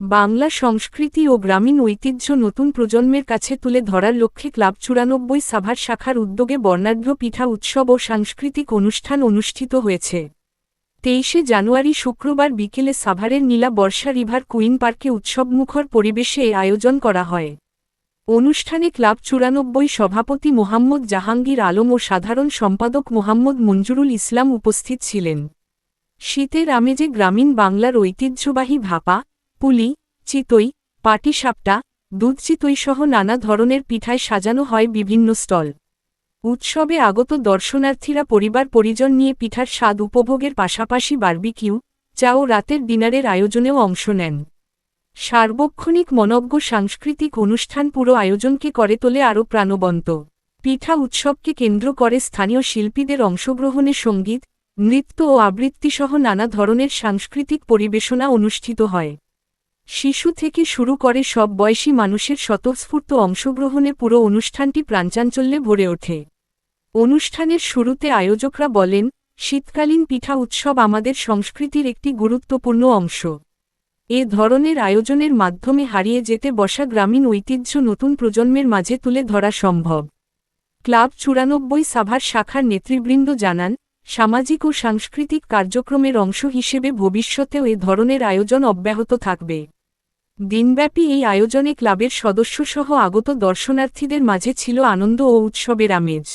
বাংলা সংস্কৃতি ও গ্রামীণ ঐতিহ্য নতুন প্রজন্মের কাছে তুলে ধরার লক্ষ্যে ক্লাব চুরানব্বই সাভার শাখার উদ্যোগে বর্ণাঢ্য পিঠা উৎসব ও সাংস্কৃতিক অনুষ্ঠান অনুষ্ঠিত হয়েছে। তেইশে জানুয়ারি শুক্রবার বিকেলে সাভারের নীলা বর্ষা রিভার কুইন পার্কে উৎসবমুখর পরিবেশে এ আয়োজন করা হয়। অনুষ্ঠানে ক্লাব চুরানব্বই সভাপতি মোহাম্মদ জাহাঙ্গীর আলম ও সাধারণ সম্পাদক মোহাম্মদ মঞ্জুরুল ইসলাম উপস্থিত ছিলেন। শীতের আমেজে গ্রামীণ বাংলার ঐতিহ্যবাহী ভাপা পুলি, চিতই, পাটিসাপটা দুধচিতইসহ নানা ধরনের পিঠায় সাজানো হয় বিভিন্ন স্টল। উৎসবে আগত দর্শনার্থীরা পরিবার পরিজন নিয়ে পিঠার স্বাদ উপভোগের পাশাপাশি বার্বিকিউ, চা ও রাতের ডিনারের আয়োজনেও অংশ নেন। সার্বক্ষণিক মনজ্ঞ সাংস্কৃতিক অনুষ্ঠান পুরো আয়োজনকে করে তোলে আরও প্রাণবন্ত। পিঠা উৎসবকে কেন্দ্র করে স্থানীয় শিল্পীদের অংশগ্রহণে সংগীত, নৃত্য ও আবৃত্তিসহ নানা ধরনের সাংস্কৃতিক পরিবেশনা অনুষ্ঠিত হয়। শিশু থেকে শুরু করে সব বয়সী মানুষের স্বতঃস্ফূর্ত অংশগ্রহণে পুরো অনুষ্ঠানটি প্রাঞ্চাঞ্চল্যে ভরে ওঠে। অনুষ্ঠানের শুরুতে আয়োজকরা বলেন, শীতকালীন পিঠা উৎসব আমাদের সংস্কৃতির একটি গুরুত্বপূর্ণ অংশ। এ ধরনের আয়োজনের মাধ্যমে হারিয়ে যেতে বসা গ্রামীণ ঐতিহ্য নতুন প্রজন্মের মাঝে তুলে ধরা সম্ভব। ক্লাব চুরানব্বই সাভার শাখার নেতৃবৃন্দ জানান, সামাজিক ও সাংস্কৃতিক কার্যক্রমের অংশ হিসেবে ভবিষ্যতেও এ ধরনের আয়োজন অব্যাহত থাকবে। দিনব্যাপী এই আয়োজনে ক্লাবের সদস্যসহ আগত দর্শনার্থীদের মাঝে ছিল আনন্দ ও উৎসবের আমেজ।